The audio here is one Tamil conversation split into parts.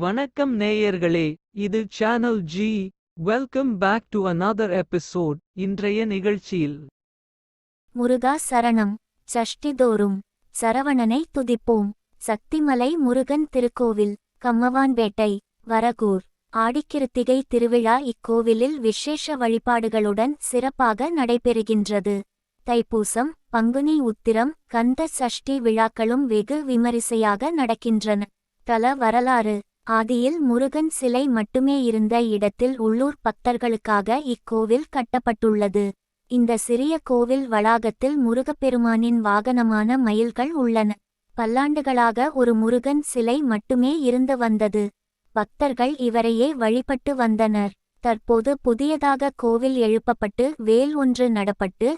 வணக்கம் நேயர்களே இது channel G welcome back to another episode இன்றைய நிகழ்ச்சியில். முருகா சரணம். சஷ்டிதோறும் சரவணனை துதிப்போம். சக்திமலை முருகன் திருக்கோவில் கம்மவான்பேட்டை வரகூர் ஆடிக்கிருத்திகை திருவிழா இக்கோவிலில் விசேஷ வழிபாடுகளுடன் சிறப்பாக நடைபெறுகின்றது. தைப்பூசம் பங்குனி உத்திரம் கந்த சஷ்டி விழாக்களும் வெகு விமரிசையாக நடக்கின்றன. தல வரலாறு ஆதியில் முருகன் சிலை மட்டுமே இருந்த இடத்தில் உள்ளூர் பக்தர்களுக்காக இக்கோவில் கட்டப்பட்டுள்ளது. இந்த சிறிய கோவில் வளாகத்தில் முருகப்பெருமானின் வாகனமான மயில்கள் உள்ளன. பல்லாண்டுகளாக ஒரு முருகன் சிலை மட்டுமே இருந்து வந்தது. பக்தர்கள் இவரையே வழிபட்டு வந்தனர். தற்போது புதியதாக கோவில் எழுப்பப்பட்டு வேல் ஒன்று நடப்பட்டு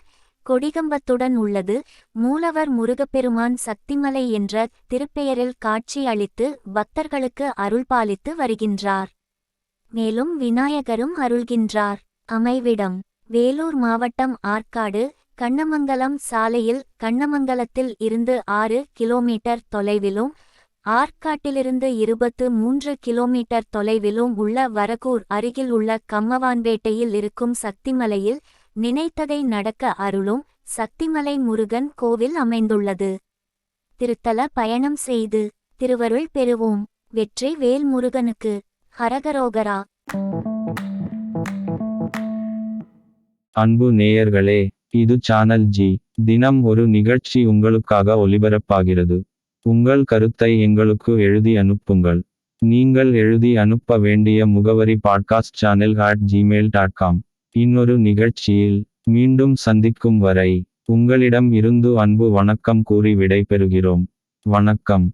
கொடிகம்பத்துடன் உள்ளது. மூலவர் முருகப்பெருமான் சக்திமலை என்ற திருப்பெயரில் காட்சி அளித்து பக்தர்களுக்கு அருள்பாலித்து வருகின்றார். மேலும் விநாயகரும் அருள்கின்றார். அமைவிடம் வேலூர் மாவட்டம் ஆற்காடு கண்ணமங்கலம் சாலையில் கண்ணமங்கலத்தில் இருந்து ஆறு கிலோமீட்டர் தொலைவிலும் ஆற்காட்டிலிருந்து இருபத்து மூன்று கிலோமீட்டர் தொலைவிலும் உள்ள வரகூர் அருகில் உள்ள கம்மவான்பேட்டையில் இருக்கும் சக்திமலையில் நினைத்ததை நடக்க அருளும் சக்திமலை முருகன் கோவில் அமைந்துள்ளது. திருத்தல பயணம் செய்து திருவருள் பெறுவோம். வெற்றி வேல் முருகனுக்கு ஹரகரோகரா அன்பு நேயர்களே இது சேனல் ஜி தினம் ஒரு நிகழ்ச்சி உங்களுக்காக ஒலிபரப்பாகிறது உங்கள் கருத்தை எங்களுக்கு எழுதி அனுப்புங்கள். நீங்கள் எழுதி அனுப்ப வேண்டிய முகவரி podcast channel at Gmail dot com இன்னொரு நிகழ்ச்சியில் மீண்டும் சந்திக்கும் வரை உங்களிடம் இருந்து அன்பு வணக்கம் கூறி விடைபெறுகிறோம். வணக்கம்.